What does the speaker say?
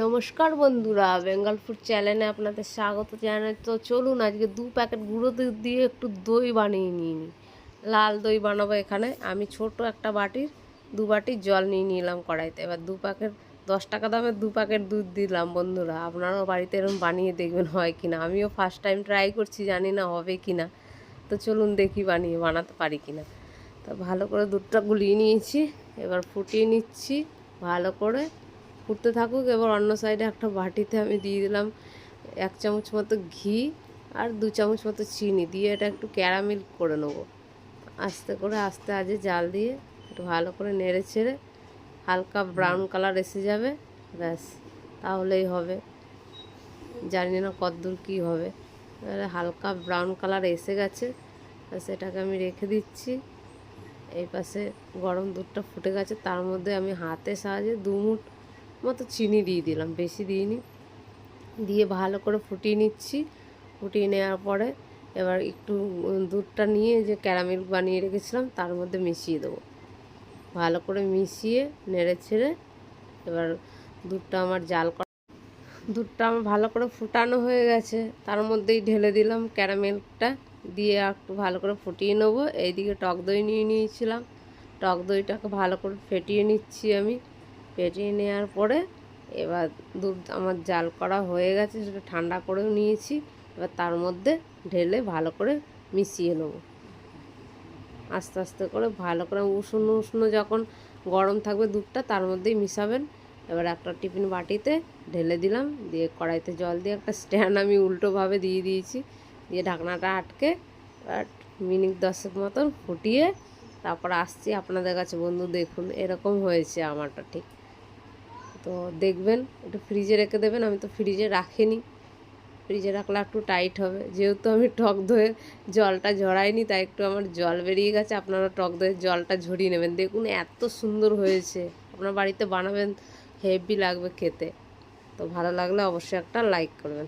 নমস্কার বন্ধুরা, বেঙ্গল ফুড চ্যানেলে আপনাদের স্বাগত জানাই। তো চলুন আজকে দু প্যাকেট গুঁড়ো দুধ দিয়ে একটু দই বানিয়ে নিয়ে নিই লাল দই বানাবো এখানে। আমি ছোট একটা বাটির, দু বাটির জল নিয়ে নিলাম কড়াইতে। এবার দু প্যাকেট, দশ টাকা দামের দু প্যাকেট দুধ দিলাম বন্ধুরা। আপনারাও বাড়িতে এরকম বানিয়ে দেখবেন হয় কি না আমিও ফার্স্ট টাইম ট্রাই করছি, জানি না হবে কি না তো চলুন দেখি বানিয়ে বানাতে পারি কি না তো ভালো করে দুধটা গুলিয়ে নিয়েছি। এবার ফুটিয়ে নিচ্ছি, ভালো করে ফুটতে থাকুক এবার অন্য সাইডে একটা বাটিতে আমি দিয়ে দিলাম এক চামচ মতো ঘি আর দু চামচ মতো চিনি দিয়ে এটা একটু ক্যারামেল করে নেব। আস্তে করে আস্তে আজে জাল দিয়ে একটু ভালো করে নেড়ে ছেড়ে হালকা ব্রাউন কালার এসে যাবে ব্যাস তাহলেই হবে। জানি না কতদূর কী হবে। হালকা ব্রাউন কালার এসে গেছে সেটাকে আমি রেখে দিচ্ছি। এই পাশে গরম দুধটা ফুটে গেছে তার মধ্যে আমি হাতের সাহায্যে দু মুঠ মতো চিনি দিয়ে দিলাম, বেশি দিইনি। দিয়ে ভালো করে ফুটিয়ে নিচ্ছি। ফুটিয়ে নেওয়ার পরে এবার একটু দুধটা নিয়ে যে ক্যারামেল বানিয়ে রেখেছিলাম, তার মধ্যে মিশিয়ে দেবো। ভালো করে মিশিয়ে নেড়ে ছেড়ে এবার দুধটা আমার জাল করা দুধটা আমার ভালো করে ফুটানো হয়ে গেছে। তার মধ্যেই ঢেলে দিলাম ক্যারামেলটা। দিয়ে একটু ভালো করে ফুটিয়ে নেব। এইদিকে টক দই নিয়ে নিয়েছিলাম। টক দইটাকে ভালো করে ফেটিয়ে নিচ্ছি আমি। ফেটিয়ে নেওয়ার পরে এবার দুধ আমার জাল করা হয়ে গেছে, সেটা ঠান্ডা করেও নিয়েছি। এবার তার মধ্যে ঢেলে ভালো করে মিশিয়ে নেব। আস্তে আস্তে করে ভালো করে উষ্ণ উষ্ণ যখন গরম থাকবে দুধটা, তার মধ্যেই মিশাবেন। এবার একটা টিফিন বাটিতে ঢেলে দিলাম, দিয়ে কড়াইতে জল দিয়ে একটা স্ট্যান্ড আমি উল্টোভাবে দিয়ে দিয়েছি। দিয়ে ঢাকনাটা আটকে আর মিনিট দশেক মতন ফুটিয়ে তারপর আসছি আপনাদের কাছে। বন্ধু, দেখুন, এরকম হয়েছে আমারটা ঠিক। তো দেখবেন, একটু ফ্রিজে রেখে দেবেন, আমি তো ফ্রিজে রাখিনি। ফ্রিজে রাখলে একটু টাইট হবে। যেহেতু আমি টক দইয়ে জলটা ঝরাইনি, তাই একটু আমার জল বেরিয়ে গেছে। আপনারা টক দইয়ের জলটা ঝরিয়ে নেবেন। দেখুন, এত সুন্দর হয়েছে। আপনার বাড়িতে বানাবেন, হেভি লাগবে খেতে। তো ভালো লাগলে অবশ্যই একটা লাইক করবেন।